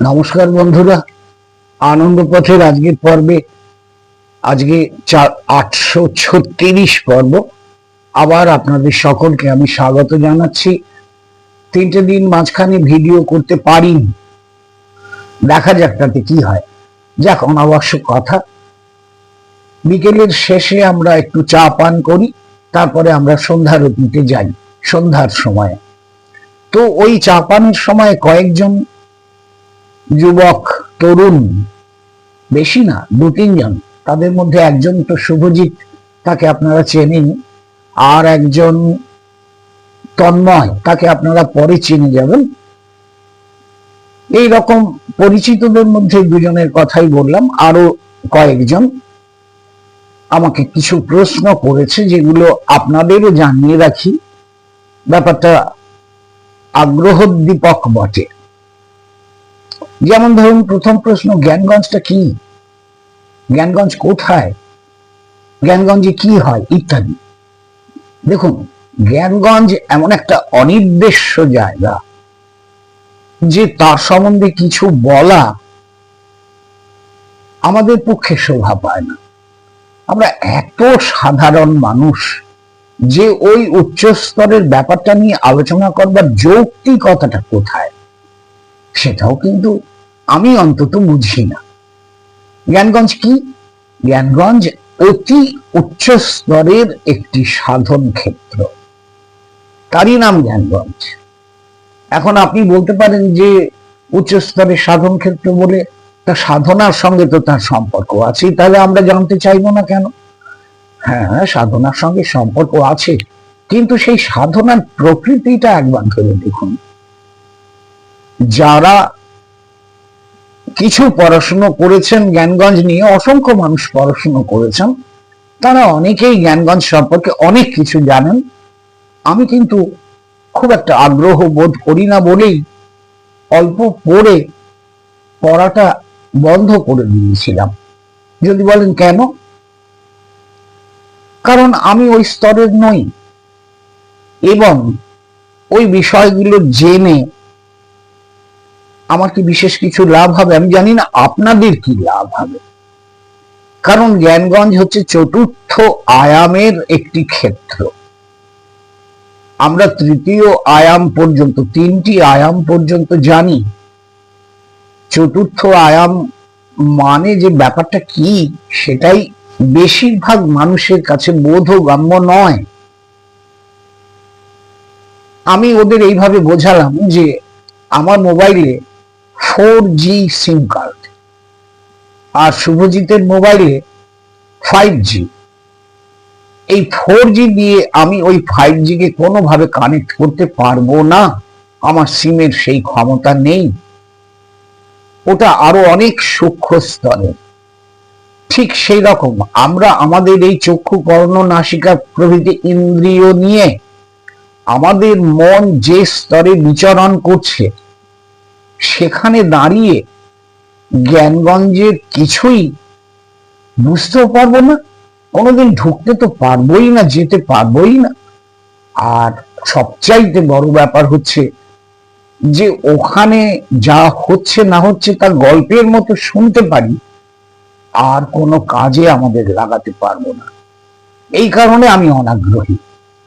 নমস্কার বন্ধুরা। আনন্দ পথের আজকের পর্বে, আজকে চার, আটশো ছত্রিশ পর্ব। আবার আপনাদের সকলকে আমি স্বাগত জানাচ্ছি। তিনটে দিন মাঝখানে ভিডিও করতে পারিনি। দেখা যাক তাতে কি হয়। যাক, অনাবশ্যক কথা। বিকেলের শেষে আমরা একটু চা পান করি, তারপরে আমরা সন্ধ্যার অতীতে যাই, সন্ধ্যার সময়। তো ওই চা পানের সময় কয়েকজন যুবক, তরুণ, বেশি না, দু, তিনজন। তাদের মধ্যে একজন তো শুভজিৎ, তাকে আপনারা চেনেন। আর একজন তন্ময়, তাকে আপনারা পরে চিনে যাবেন। এই রকম পরিচিতদের মধ্যে দুজনের কথাই বললাম। আরও কয়েকজন আমাকে কিছু প্রশ্ন করেছে, যেগুলো আপনাদেরও জানিয়ে রাখি। ব্যাপারটা আগ্রহোদ্দীপক বটে। যেমন ধরুন, প্রথম প্রশ্ন, জ্ঞানগঞ্জটা কি? জ্ঞানগঞ্জ কোথায়? জ্ঞানগঞ্জে কি হয়? ইত্যাদি। দেখুন, জ্ঞানগঞ্জ এমন একটা অনির্দেশ্য জায়গা যে তার সম্বন্ধে কিছু বলা আমাদের পক্ষে শোভা পায় না। আমরা এত সাধারণ মানুষ যে ওই উচ্চ স্তরের ব্যাপারটা নিয়ে আলোচনা করবার যৌক্তিকতাটা কোথায়? সেটাও কিন্তু আমি অন্তত বুঝি না। জ্ঞানগঞ্জ কি? জ্ঞানগঞ্জ অতি উচ্চ স্তরের একটি সাধন ক্ষেত্র। তারই নাম জ্ঞানগঞ্জ। এখন আপনি বলতে পারেন যে উচ্চ স্তরের সাধন ক্ষেত্র বলে তা সাধনার সঙ্গে তো তার সম্পর্ক আছে তাহলে আমরা জানতে চাইব না কেন? হ্যাঁ সাধনার সঙ্গে সম্পর্ক আছে, কিন্তু সেই সাধনার প্রকৃতিটা একবার ধরে দেখুন। যারা কিছু পড়াশুনো করেছেন, জ্ঞানগঞ্জ নিয়ে অসংখ্য মানুষ পড়াশুনো করেছেন, তারা অনেকেই জ্ঞানগঞ্জ সম্পর্কে অনেক কিছু জানেন। আমি কিন্তু খুব একটা আগ্রহ বোধ করি না বলেই অল্প পড়ে পড়াটা বন্ধ করে দিয়েছিলাম। যদি বলেন কেন? কারণ আমি ওই স্তরের নই। এবং ওই বিষয়গুলো জেনে আমার কি বিশেষ কিছু লাভ হবে? আমি জানি না আপনাদের কি লাভ হবে। কারণ জ্ঞানগঞ্জ হচ্ছে চতুর্থ আয়ামের একটি ক্ষেত্র। আমরা তৃতীয় আয়াম পর্যন্ত, তিনটি আয়াম পর্যন্ত জানি। চতুর্থ আয়াম মানে যে ব্যাপারটা কি, সেটাই বেশিরভাগ মানুষের কাছে বোধগম্য নয়। আমি ওদের এইভাবে বোঝালাম যে আমার মোবাইলে ফোর জি সিম কার্ড আর শুভজিতের মোবাইলে ফাইভ জি এই ফোর জি দিয়ে আমি ওই ফাইভ জি কে কোনোভাবে কানেক্ট করতে পারব না। আমার সিমের সেই ক্ষমতা নেই। ওটা আরও অনেক সূক্ষ্ম স্তরে। ঠিক সেই রকম আমরা আমাদের এই চক্ষু কর্ণ নাসিকা প্রভৃতি ইন্দ্রিয় নিয়ে আমাদের মন যে স্তরে বিচরণ করছে সেখানে দাঁড়িয়ে জ্ঞানগঞ্জের কিছুই বুঝতেও পারব না, কোনোদিন ঢুকতে তো পারবোই না, যেতে পারবোই না। আর সবচাইতে বড় ব্যাপার হচ্ছে যে ওখানে যা হচ্ছে না হচ্ছে তা গল্পের মতো শুনতে পারি, আর কোনো কাজে আমাদের লাগাতে পারব না। এই কারণে আমি অনাগ্রহী।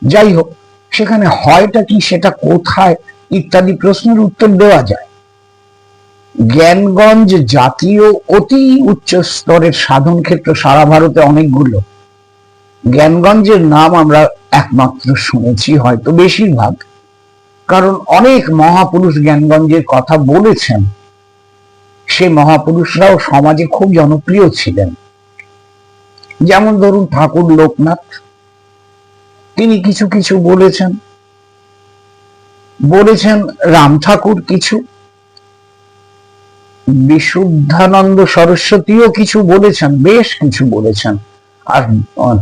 যাই হোক, সেখানে হয়টা কি, সেটা কোথায়, ইত্যাদি প্রশ্নের উত্তর দেওয়া যায়। জ্ঞানগঞ্জ জাতীয় অতি উচ্চ স্তরের সাধন ক্ষেত্র সারা ভারতে অনেকগুলো। জ্ঞানগঞ্জের নাম আমরা একমাত্র শুনেছি হয়তো বেশিরভাগ। কারণ অনেক মহাপুরুষ জ্ঞানগঞ্জের কথা বলেছেন। সে মহাপুরুষরাও সমাজে খুব জনপ্রিয় ছিলেন। যেমন ধরুন ঠাকুর লোকনাথ। তিনি কিছু কিছু বলেছেন। বলেছেন রাম ঠাকুর কিছু। বিশুদ্ধানন্দ সরস্বতীও কিছু বলেছেন, বেশ কিছু বলেছেন। আর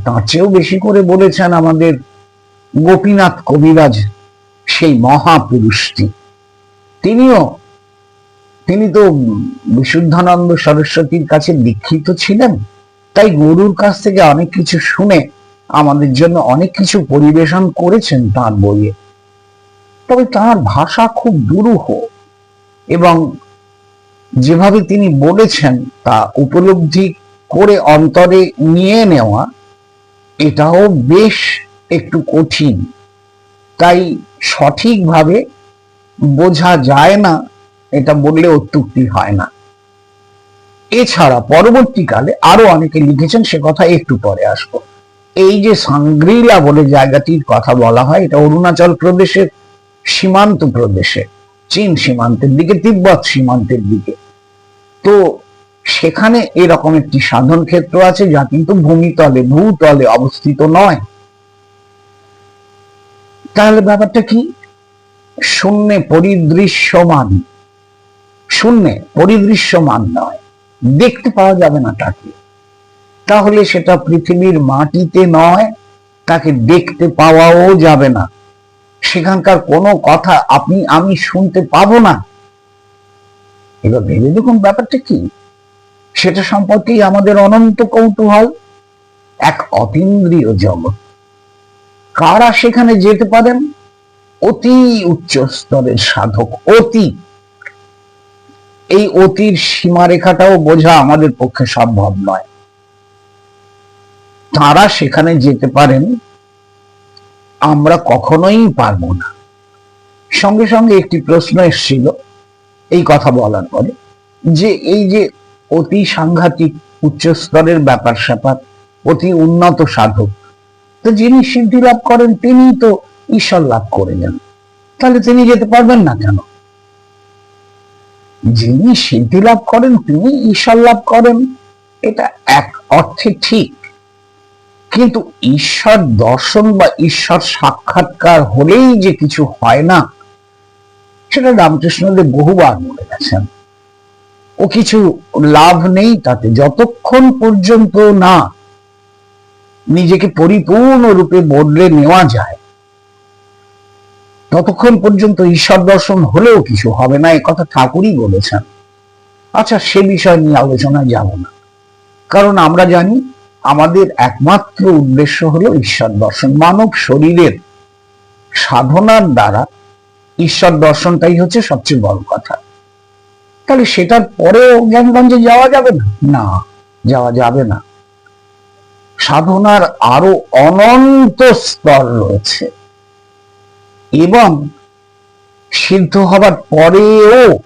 তার চেয়েও বেশি করে বলেছেন আমাদের গোপীনাথ কবিরাজ, সেই মহাপুরুষটি। তিনিও, তিনি তো বিশুদ্ধানন্দ সরস্বতীর কাছে দীক্ষিত ছিলেন, তাই গুরুর কাছ থেকে অনেক কিছু শুনে আমাদের জন্য অনেক কিছু পরিবেশন করেছেন তার বইয়ে। তবে তার ভাষা খুব দুরূহ এবং যেভাবে তিনি বলেছেন তা উপলব্ধি করে অন্তরে নিয়ে নেওয়া, এটাও বেশ একটু কঠিন। তাই সঠিকভাবে বোঝা যায় না, এটা বললে অত্যুক্তি হয় না। এছাড়া পরবর্তীকালে আরও অনেকে লিখেছেন, সে কথা একটু পরে আসব। এই যে সাংগ্রিলা বলে জায়গাটির কথা বলা হয়, এটা অরুণাচল প্রদেশের সীমান্ত প্রদেশে। চীন সীমান্তের দিকে, তিব্বত সীমান্তের দিকে। তো সেখানে এরকম একটি সাধন ক্ষেত্র আছে যা কিন্তু ভূমিতলে, ভূতলে অবস্থিত নয়। তাহলে ব্যাপারটা কি? শূন্যে পরিদৃশ্যমান। শূন্যে পরিদৃশ্যমান নয়। দেখতে পাওয়া যাবে না তাকে। তাহলে সেটা পৃথিবীর মাটিতে নয়, তাকে দেখতে পাওয়াও যাবে না। সেখানকার কোনো কথা আপনি, আমি শুনতে পাবো না। এবার ভেবে দেখুন ব্যাপারটা কি? সেটা সম্পর্কেই আমাদের অনন্ত কৌতূহল, এক অতীন্দ্রিয় জগৎ। কারা সেখানে যেতে পারেন? অতি উচ্চ স্তরের সাধক, অতি। এই অতির সীমারেখাটাও বোঝা আমাদের পক্ষে সম্ভব নয়। তারা সেখানে যেতে পারেন আমরা কখনোই পারব না। সঙ্গে সঙ্গে একটি প্রশ্ন এসেছিল, এই কথা বলার পরে, যে এই যে অতি সাংঘাতিক উচ্চ স্তরের ব্যাপার স্যাপার, অতি উন্নত সাধক, তো যিনি সিদ্ধি লাভ করেন তিনি তো ঈশ্বর লাভ করে নেন তাহলে তিনি যেতে পারবেন না কেন? যিনি সিদ্ধি লাভ করেন, তিনি ঈশ্বর লাভ করেন। এটা এক অর্থে ঠিক। কিন্তু ঈশ্বর দর্শন বা ঈশ্বর সাক্ষাৎকার হলেই যে কিছু হয় না, সেটা রামকৃষ্ণদেব বহুবার বলে গেছেন। ও কিছু লাভ নেই তাতে, যতক্ষণ পর্যন্ত না নিজেকে পরিপূর্ণরূপে বদলে নেওয়া যায়, ততক্ষণ পর্যন্ত ঈশ্বর দর্শন হলেও কিছু হবে না কথা ঠাকুরই বলেছেন। আচ্ছা সে বিষয় নিয়ে আলোচনায় যাব না। কারণ আমরা জানি আমাদের একমাত্র উদ্দেশ্য হলো ঈশ্বর দর্শন। মানব শরীরের সাধনার দ্বারা ঈশ্বর দর্শনটাই হচ্ছে সবচেয়ে বড় কথা। তাহলে সেটার পরেও জ্ঞানগঞ্জে যাওয়া যাবে না? না, যাওয়া যাবে না। সাধনার আরও অনন্ত স্তর রয়েছে। এবং সিদ্ধ হবার পরেও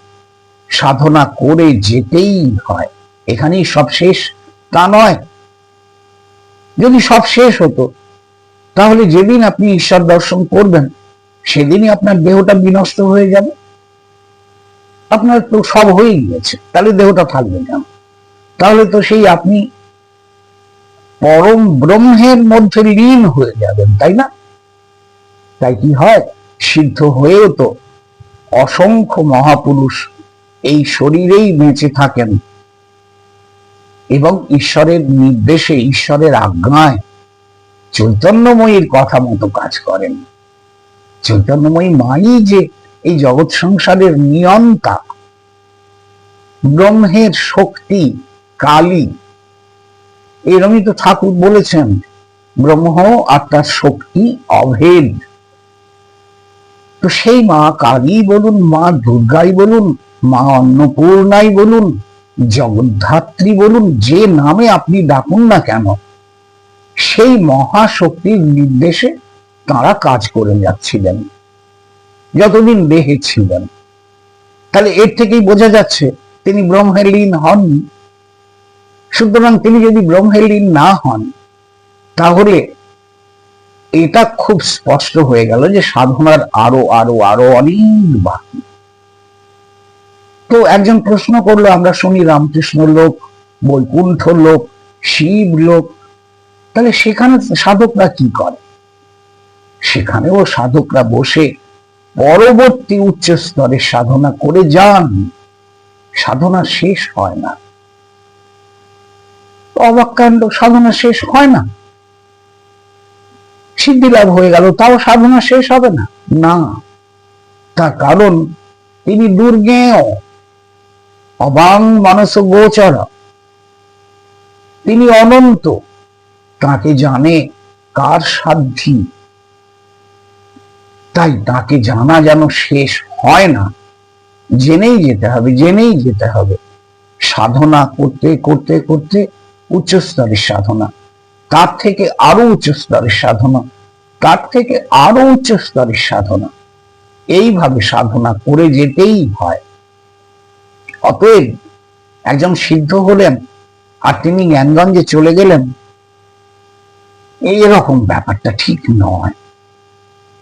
সাধনা করে যেতেই হয়। এখানেই সব শেষ। তা নয় যদি সব শেষ হতো, তাহলে যেদিন আপনি ঈশ্বর দর্শন করবেন, সেদিনই আপনার দেহটা বিনষ্ট হয়ে যাবে। আপনার তো সব হয়ে গিয়েছে তাহলে দেহটা থাকবে কেন? তাহলে তো সেই আপনি পরম ব্রহ্মের মধ্যে লীন হয়ে যাবেন, তাই না? তাই কি হয়? সিদ্ধ হয়েও তো অসংখ্য মহাপুরুষ এই শরীরেই বেঁচে থাকেন। এবং ঈশ্বরের নির্দেশে, ঈশ্বরের আজ্ঞায় চৈতন্যময়ীর কথা মতো কাজ করেন। চৈতন্যময়ী মাই যে এই জগৎ সংসারের নিয়ন্তা। ব্রহ্মের শক্তি, কালী। এরমই তো ঠাকুর বলেছেন, ব্রহ্ম আর তার শক্তি অভেদ। তো সেই মা কালী বলুন, মা দুর্গাই বলুন, মা অন্নপূর্ণাই বলুন জগদ্ধাত্রী বলুন, যে নামে আপনি ডাকুন না কেন, সেই মহাশক্তির নির্দেশে তারা কাজ করে যাচ্ছিলেন, যতদিন দেহে ছিলেন। তাহলে এর থেকেই বোঝা যাচ্ছে, তিনি ব্রহ্মের লীন হননি। সুতরাং তিনি যদি ব্রহ্মের লীন না হন, তাহলে এটা খুব স্পষ্ট হয়ে গেল যে সাধনার আরও আরও আরও অনেক বাকি। তো একজন প্রশ্ন করল, আমরা শুনি রামকৃষ্ণ লোক, বৈকুণ্ঠ লোক, শিব লোক। তাহলে সেখানে সাধকরা কি করে? সেখানেও সাধকরা বসে পরবর্তী উচ্চ স্তরে সাধনা করে যান। সাধনা শেষ হয় না। অবাক্কাণ্ড সাধনা শেষ হয় না। সিদ্ধি লাভ হয়ে গেল, তাও সাধনা শেষ হবে না। না, তার কারণ তিনি দুর্গেয়। অবাং মানস গোচর। তিনি অনন্ত। তাকে জানে কার সাধ্যি। তাই তাকে জানা যেন শেষ হয় না। জেনেই যেতে হবে, জেনেই যেতে হবে। সাধনা করতে করতে করতে উচ্চ স্তরের সাধনা। তার থেকে আরও উচ্চ স্তরের সাধনা। তার থেকে আরও উচ্চ স্তরের সাধনা। এইভাবে সাধনা করে যেতেই হয়। অতএব একজন সিদ্ধ হলেন আর তিনি জ্ঞানগঞ্জে চলে গেলেন এইরকম ব্যাপারটা ঠিক নয়।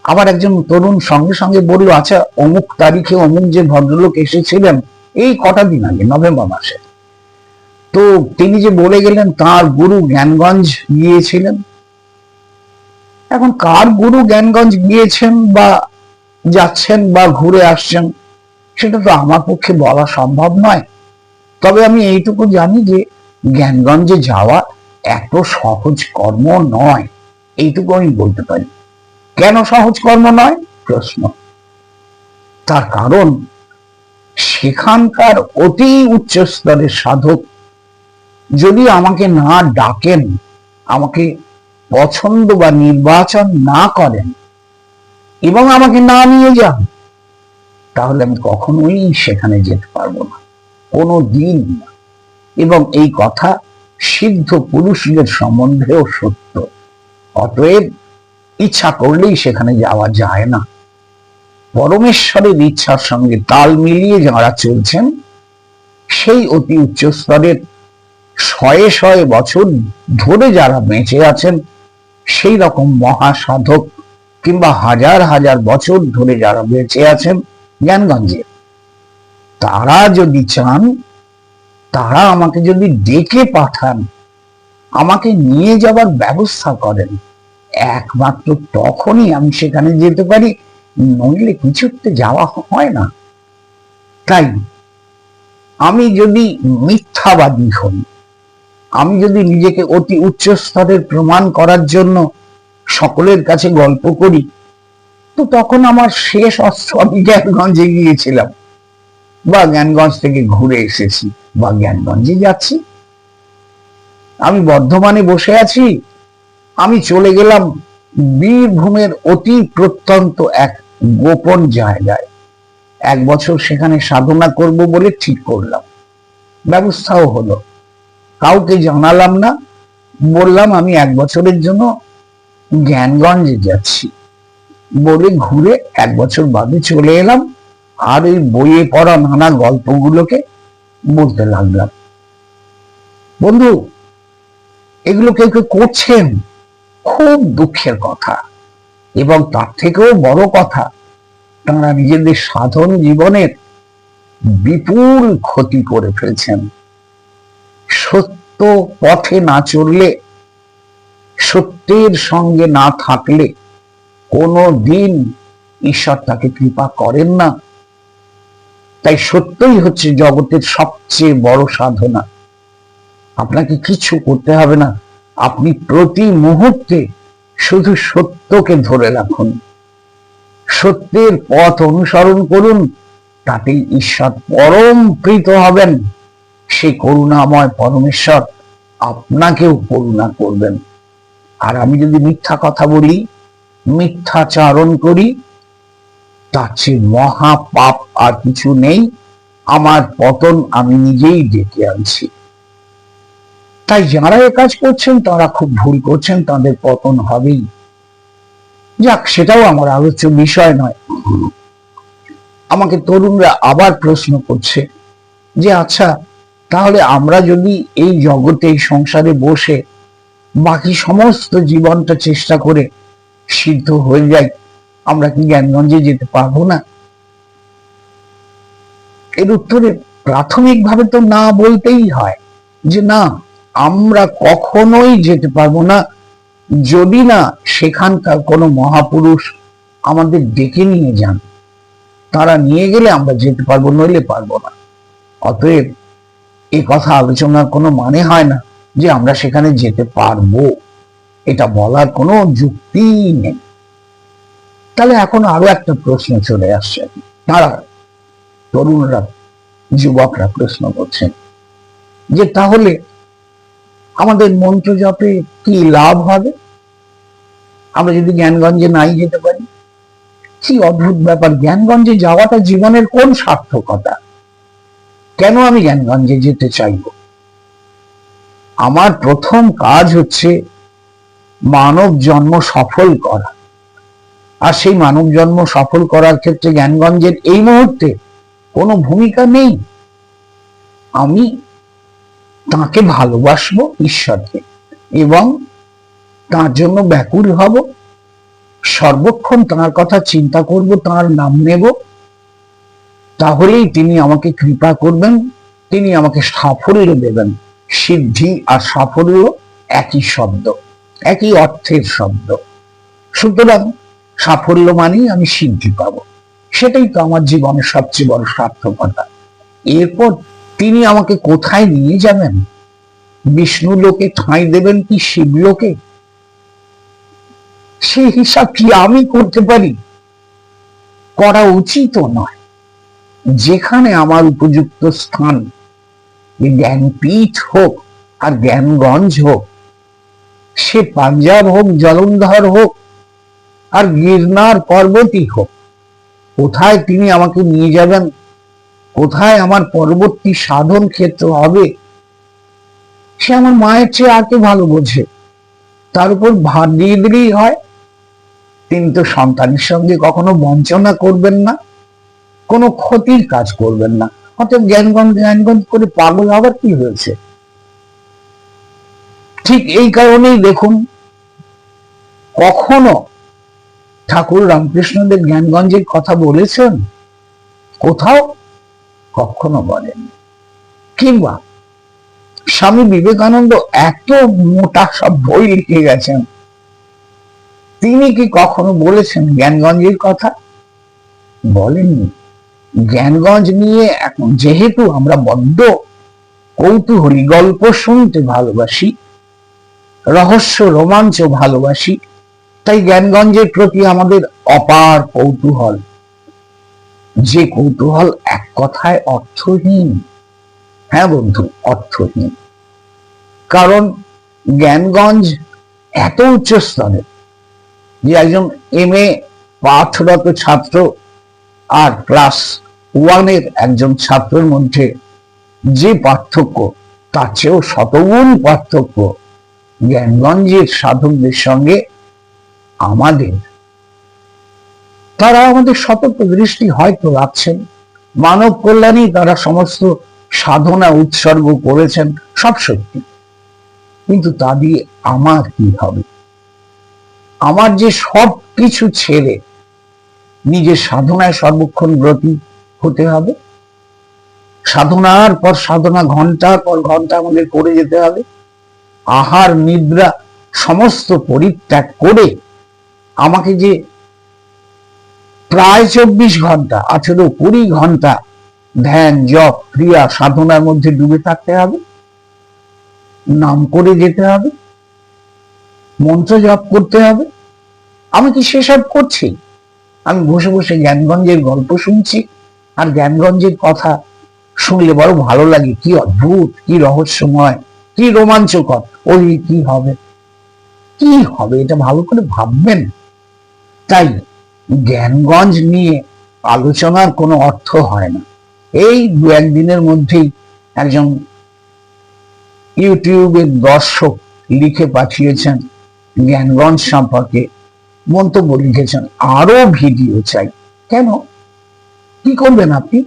আবার একজন তরুণ সঙ্গে সঙ্গে বলল আচ্ছা অমুক তারিখে অমুক যে ভদ্রলোক এসেছিলেন, এই কটা দিন আগে, নভেম্বর মাসে। তো তিনি যে বলে গেলেন, তার গুরু জ্ঞানগঞ্জ গিয়েছিলেন? এখন কার গুরু জ্ঞানগঞ্জ গিয়েছেন বা যাচ্ছেন বা ঘুরে আসছেন? সেটা তো আমার পক্ষে বলা সম্ভব নয়। তবে আমি এইটুকু জানি যে জ্ঞানগঞ্জে যাওয়া এত সহজ কর্ম নয়, এইটুকু আমি বলতে পারি। কেন সহজ কর্ম নয়? প্রশ্ন। তার কারণ, সেখানকার অতি উচ্চ স্তরের সাধক যদি আমাকে না ডাকেন, আমাকে পছন্দ বা নির্বাচন না করেন, এবং আমাকে না নিয়ে যান তাহলে আমি কখনোই সেখানে যেতে পারব না। কোনো দিন না। এবং এই কথা সিদ্ধ পুরুষদের সম্বন্ধেও সত্য। অতএব ইচ্ছা করলেই সেখানে যাওয়া যায় না। পরমেশ্বরের ইচ্ছার সঙ্গে তাল মিলিয়ে যারা চলছেন, সেই অতি উচ্চ স্তরের শয়ে শয়ে বছর ধরে যারা বেঁচে আছেন, সেই রকম মহাসাধক কিংবা হাজার হাজার বছর ধরে যারা বেঁচে আছেন জ্ঞানগঞ্জে। তারা যদি চান, তারা আমাকে যদি ডেকে পাঠান, আমাকে নিয়ে যাবার ব্যবস্থা করেন, একমাত্র তখনই আমি সেখানে যেতে পারি, নইলে কিছুতে যাওয়া হয় না। তাই আমি যদি মিথ্যাবাদী হই, আমি যদি নিজেকে অতি উচ্চ স্তরের প্রমাণ করার জন্য সকলের কাছে গল্প করি তো তখন আমার শেষ অস্ত্র আমি জ্ঞানগঞ্জে গিয়েছিলাম। বা জ্ঞানগঞ্জ থেকে ঘুরে এসেছি। বা জ্ঞানগঞ্জে যাচ্ছি। আমি বর্ধমানে বসে আছি। আমি চলে গেলাম বীরভূমের অতি প্রত্যন্ত এক গোপন জায়গায়। এক বছর সেখানে সাধনা করব বলে ঠিক করলাম। ব্যবস্থাও হলো। কাউকে জানালাম না। বললাম, আমি এক বছরের জন্য জ্ঞানগঞ্জে যাচ্ছি। বলে ঘুরে এক বছর বাদে চলে এলাম আর ওই বইয়ে পড়া নানা গল্পগুলোকে বলতে লাগলাম। বন্ধু, এগুলো কেউ কেউ করছেন, খুব দুঃখের কথা এবং তার থেকেও বড় কথা, তারা নিজেদের সাধন জীবনের বিপুল ক্ষতি করে ফেলছেন। সত্য পথে না চললে, সত্যের সঙ্গে না থাকলে কোনো দিন ঈশ্বর তাকে কৃপা করেন না। তাই সত্যই হচ্ছে জগতের সবচেয়ে বড় সাধনা। আপনাকে কিছু করতে হবে না। আপনি প্রতি মুহূর্তে শুধু সত্যকে ধরে রাখুন। সত্যের পথ অনুসরণ করুন তাতে ঈশ্বর পরম প্রীত হবেন। সে করুণাময় পরমেশ্বর আপনাকেও করুণা করবেন। আর আমি যদি মিথ্যা কথা বলি মিথ্যাচারণ করি তার চেয়ে মহা পাপ আর কিছু নেই, আমার পতন আমি নিজেই ডেকে আনছি। তাই যারা এ কাজ করছেন, তারা খুব ভুল করছেন, তাদের পতন হবেই। যাক, সেটাও আমার আলোচ্য বিষয় নয়। আমাকে তরুণরা আবার প্রশ্ন করছে যে আচ্ছা তাহলে আমরা যদি এই জগতে, এই সংসারে বসে বাকি সমস্ত জীবনটা চেষ্টা করে সিদ্ধ হয়ে যাই, আমরা কি জ্ঞানগঞ্জে যেতে পারব না? এর উত্তরে প্রাথমিকভাবে তো না বলতেই হয় যে না, আমরা কখনোই যেতে পারব না। যদি না, সেখানকার কোনো মহাপুরুষ আমাদের ডেকে নিয়ে যান। তারা নিয়ে গেলে আমরা যেতে পারব, নইলে পারব না। অতএব এ কথা আলোচনার কোনো মানে হয় না যে আমরা সেখানে যেতে পারব। এটা বলার কোনো যুক্তি নেই। তাহলে এখন আরও একটা প্রশ্ন চলে আসছে। তারা তরুণরা, যুবকরা প্রশ্ন করছেন যে তাহলে আমাদের মন্ত্র জপে কি লাভ হবে? আমরা যদি জ্ঞানগঞ্জে নাই যেতে পারি, কি অদ্ভুত ব্যাপার। জ্ঞানগঞ্জে যাওয়াটা জীবনের কোন সার্থকতা? কেন আমি জ্ঞানগঞ্জে যেতে চাইব? আমার প্রথম কাজ হচ্ছে মানব জন্ম সফল করা। আর সেই মানব জন্ম সফল করার ক্ষেত্রে জ্ঞানগঞ্জের এই মুহূর্তে কোনো ভূমিকা নেই। আমি তাকে ভালোবাসবো ঈশ্বরকে এবং তার জন্য ব্যাকুল হব। সর্বক্ষণ তার কথা চিন্তা করব, তার নাম নেব। তাহলেই তিনি আমাকে কৃপা করবেন, তিনি আমাকে সাফল্য দেবেন। সিদ্ধি আর সাফল্য একই শব্দ। একই অর্থের শব্দ। সুতরাং সাফল্য মানেই আমি সিদ্ধি পাব। সেটাই তো আমার জীবনের সবচেয়ে বড় সার্থকতা। এরপর তিনি আমাকে কোথায় নিয়ে যাবেন? বিষ্ণু লোকে ঠাঁই দেবেন কি শিবলোকে সেই হিসাব কি আমি করতে পারি? করা উচিত নয়। যেখানে আমার উপযুক্ত স্থান। জ্ঞানপীঠ হোক আর জ্ঞানগঞ্জ হোক সে পাঞ্জাব হোক জলন্ধর হোক, আর গিরনার পর্বতই হোক, কোথায় তিনি আমাকে নিয়ে যাবেন? কোথায় আমার পরবর্তী সাধন ক্ষেত্র হবে? সে আমার মায়ের চেয়ে আগে ভালো বোঝে? তার উপর ভার দিয়ে দিলেই হয়। তিনি তো সন্তানের সঙ্গে কখনো বঞ্চনা করবেন না, কোনো ক্ষতির কাজ করবেন না। অতএব জ্ঞানগঞ্জ জ্ঞানগঞ্জ করে পাগল হবার কি হয়েছে? ঠিক এই কারণেই দেখুন, কখনো ঠাকুর রামকৃষ্ণদেব জ্ঞানগঞ্জের কথা বলেছেন? কোথাও কখনো বলেন কিংবা স্বামী বিবেকানন্দ এত মোটা সব বই লিখে গেছেন, তিনি কি কখনো বলেছেন জ্ঞানগঞ্জের কথা? বলেননি। জ্ঞানগঞ্জ নিয়ে এখন যেহেতু আমরা বড্ড কৌতূহলী গল্প শুনতে ভালোবাসি রহস্য, রোমাঞ্চ, ভালোবাসি। তাই জ্ঞানগঞ্জের প্রতি আমাদের অপার কৌতূহল। যে কৌতূহল এক কথায় অর্থহীন। হ্যাঁ বন্ধু, অর্থহীন। কারণ জ্ঞানগঞ্জ এত উচ্চ স্তরে যে একজন এম এ, পাঠরত ছাত্র আর ক্লাস ওয়ানের একজন ছাত্রের মধ্যে যে পার্থক্য, তার চেয়েও শতগুণ পার্থক্য জ্ঞানগঞ্জের সাধকদের সঙ্গে আমাদের। তারা আমাদের সতর্ক দৃষ্টি হয়তো রাখছেন। মানব কল্যাণই তারা সমস্ত সাধনা উৎসর্গ করেছেন, সব সত্যি। কিন্তু তা দিয়ে আমার কি হবে? আমার যে সব কিছু ছেড়ে নিজের সাধনায় সর্বক্ষণ ব্রতী হতে হবে। সাধনার পর সাধনা ঘণ্টার পর ঘণ্টা আমাদের করে যেতে হবে। আহার, নিদ্রা সমস্ত পরিত্যাগ করে আমাকে যে প্রায় চব্বিশ ঘণ্টা, আঠেরো কুড়ি ঘণ্টা ধ্যান, জপ, ক্রিয়া, সাধনার মধ্যে ডুবে থাকতে হবে। নাম করে যেতে হবে। মন্ত্র জপ করতে হবে। আমি কি সেসব করছি? আমি বসে বসে জ্ঞানগঞ্জের গল্প শুনছি আর জ্ঞানগঞ্জের কথা শুনলে বড় ভালো লাগে। কি অদ্ভুত, কি রহস্যময় কি রোমাঞ্চকর। ওই কি হবে? কি হবে? এটা ভালো করে ভাববেন। তাই জ্ঞানগঞ্জ নিয়ে আলোচনার কোনো অর্থ হয় না। এই দু একদিনের মধ্যেই একজন ইউটিউবের দর্শক লিখে পাঠিয়েছেন, জ্ঞানগঞ্জ সম্পর্কে মন্তব্য লিখেছেন আরও ভিডিও চাই। কেন? কি করবেন আপনি?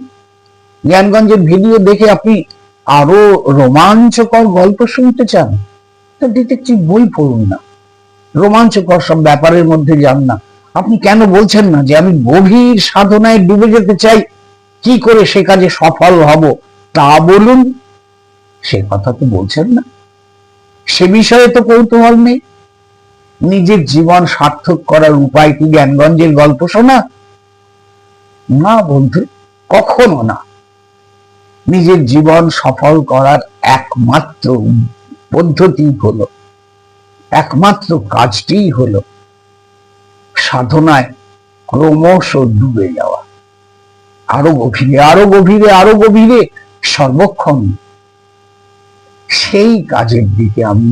জ্ঞানগঞ্জের ভিডিও দেখে আপনি আরও রোমাঞ্চকর গল্প শুনতে চান? তো ডিটেকটিভ বই পড়ুন না। রোমাঞ্চকর সব ব্যাপারের মধ্যে যান না। আপনি কেন বলছেন না যে আমি গভীর সাধনায় ডুবে যেতে চাই? কি করে সে কাজে সফল হব? তা বলুন। সে কথা তো বলছেন না। সে বিষয়ে তো কৌতূহল নেই। নিজের জীবন সার্থক করার উপায় কি জ্ঞানগঞ্জের গল্প শোনা? না বন্ধু, কখনো না। নিজের জীবন সফল করার একমাত্র পদ্ধতি হলো, একমাত্র কাজটি হলো সাধনায় ক্রমশ ডুবে যাওয়া। আরও গভীরে আরও গভীরে আরও গভীরে, সর্বক্ষণ সেই কাজের দিকে আমি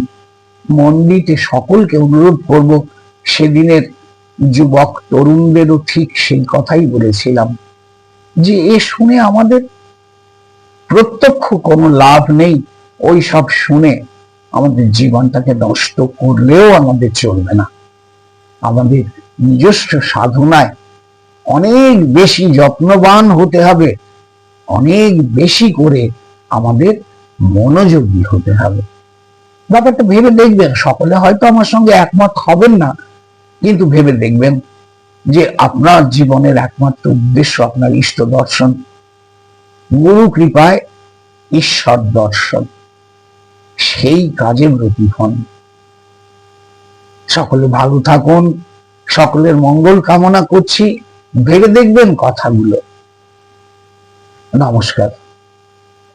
মন দিতে সকলকে অনুরোধ করব, সেদিনের যুবক তরুণদেরও ঠিক সেই কথাই বলেছিলাম যে, এ শুনে আমাদের প্রত্যক্ষ কোনো লাভ নেই, ওই সব শুনে আমাদের জীবনটাকে নষ্ট করলেও আমাদের চলবে না। আমাদের নিজস্ব সাধনায় অনেক বেশি যত্নবান হতে হবে, অনেক বেশি করে আমাদের মনোযোগী হতে হবে। ব্যাপারটা ভেবে দেখবেন, সকলে হয়তো আমার সঙ্গে একমত হবেন না, কিন্তু ভেবে দেখবেন যে আপনার জীবনের একমাত্র উদ্দেশ্য, আপনার ইষ্ট দর্শন গুরু কৃপায় ঈশ্বর দর্শন। সেই কাজে ব্রতী হন। সকলে ভালো থাকুন, সকলের মঙ্গল কামনা করছি। ভেবে দেখবেন কথাগুলো। নমস্কার।